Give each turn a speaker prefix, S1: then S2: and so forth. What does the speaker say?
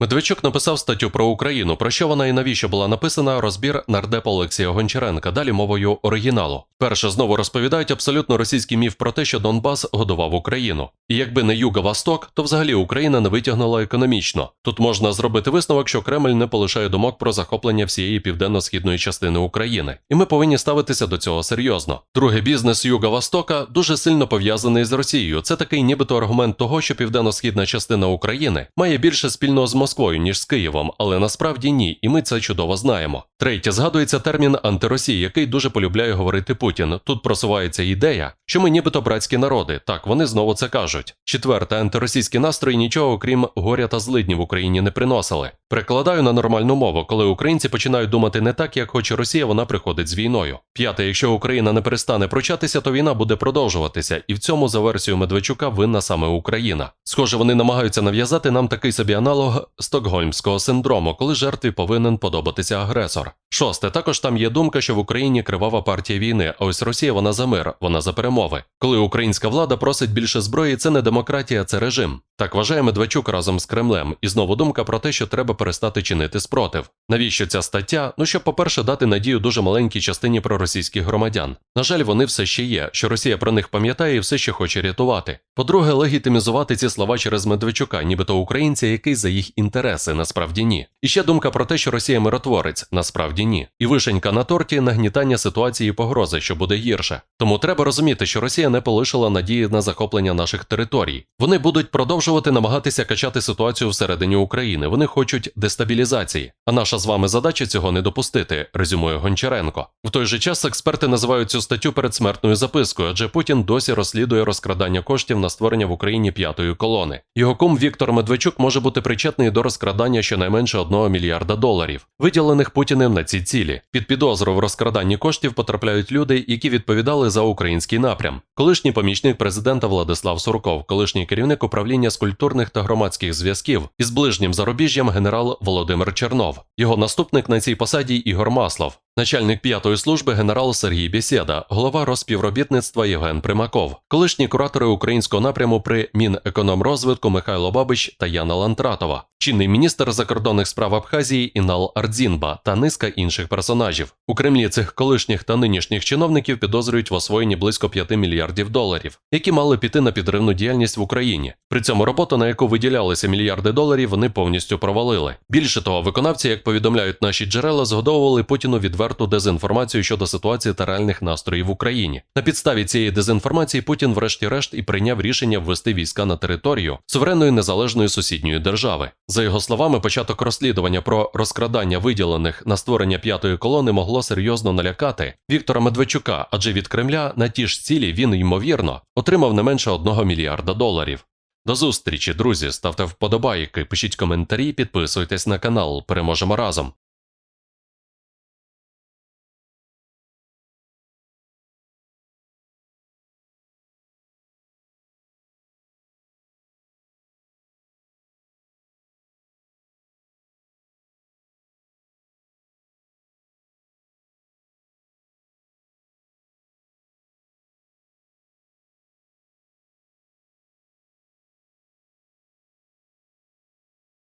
S1: Медведчук написав статтю про Україну, про що вона і навіщо була написана, розбір нардепа Олексія Гончаренка, далі мовою оригіналу. Перше знову розповідають абсолютно російський міф про те, що Донбас годував Україну. І якби не Юга Восток, то взагалі Україна не витягнула економічно. Тут можна зробити висновок, що Кремль не полишає думок про захоплення всієї південно-східної частини України, і ми повинні ставитися до цього серйозно. Другий бізнес Юга Востока дуже сильно пов'язаний з Росією. Це такий нібито аргумент того, що південно-східна частина України має більше спільного з Москвою, ніж з Києвом, але насправді ні, і ми це чудово знаємо. Третє, згадується термін антиросії, який дуже полюбляє говорити Путін. Тут просувається ідея, що ми нібито братські народи. Так, вони знову це кажуть. Четверте, антиросійські настрої нічого, окрім горя та злидні в Україні не приносили. Перекладаю на нормальну мову, коли українці починають думати не так, як хоче Росія, вона приходить з війною. П'яте, якщо Україна не перестане пручатися, то війна буде продовжуватися, і в цьому за версією Медведчука винна саме Україна. Схоже, вони намагаються нав'язати нам такий собі аналог стокгольмського синдрому, коли жертві повинен подобатися агресор. Шосте, також там є думка, що в Україні кривава партія війни, а ось Росія вона за мир, вона за перемови. Коли українська влада просить більше зброї, це не демократія, це режим. Так вважає Медведчук разом з Кремлем. І знову думка про те, що треба перестати чинити спротив. Навіщо ця стаття? Ну щоб, по-перше, дати надію дуже маленькій частині проросійських громадян. На жаль, вони все ще є, що Росія про них пам'ятає і все ще хоче рятувати. По-друге, легітимізувати ці слова через Медведчука, нібито українця, який за їх інтереси, насправді ні. І ще думка про те, що Росія миротворець, насправді ні. І вишенька на торті нагнітання ситуації погрози, що буде гірше. Тому треба розуміти, що Росія не полишила надії на захоплення наших територій. Вони будуть продовжувати намагатися качати ситуацію всередині України. Вони хочуть дестабілізації. А наша з вами задача цього не допустити, резюмує Гончаренко. В той же час експерти називають цю статтю передсмертною запискою, адже Путін досі розслідує розкрадання коштів на створення в Україні п'ятої колони. Його кум Віктор Медведчук може бути причетний до розкрадання щонайменше 1 мільярда доларів, виділених Путіним на ці цілі. Під підозру в розкраданні коштів потрапляють люди, які відповідали за український напрям. Колишній помічник президента Владислав Сурков, колишній керівник управління з культурних та громадських зв'язків із ближнім зарубіжжям генерал Володимир Чернов. Його наступник на цій посаді Ігор Маслов. Начальник п'ятої служби генерал Сергій Бєсєда, голова розпівробітництва Євген Примаков, колишні куратори українського напряму при Мінекономрозвитку Михайло Бабич та Яна Лантратова, чинний міністр закордонних справ Абхазії Інал Ардзінба та низка інших персонажів. У Кремлі цих колишніх та нинішніх чиновників підозрюють в освоєнні близько 5 мільярдів доларів, які мали піти на підривну діяльність в Україні. При цьому роботу, на яку виділялися мільярди доларів, вони повністю провалили. Більше того, виконавці, як повідомляють наші джерела, згодовували Путіну відверту дезінформацію щодо ситуації та реальних настроїв в Україні. На підставі цієї дезінформації Путін, врешті-решт, і прийняв рішення ввести війська на територію суверенної незалежної сусідньої держави. За його словами, початок розслідування про розкрадання виділених на створення п'ятої колони могло серйозно налякати Віктора Медведчука, адже від Кремля на ті ж цілі він ймовірно отримав не менше 1 мільярда доларів. До зустрічі, друзі. Ставте вподобайки, пишіть коментарі, підписуйтесь на канал. Переможемо разом.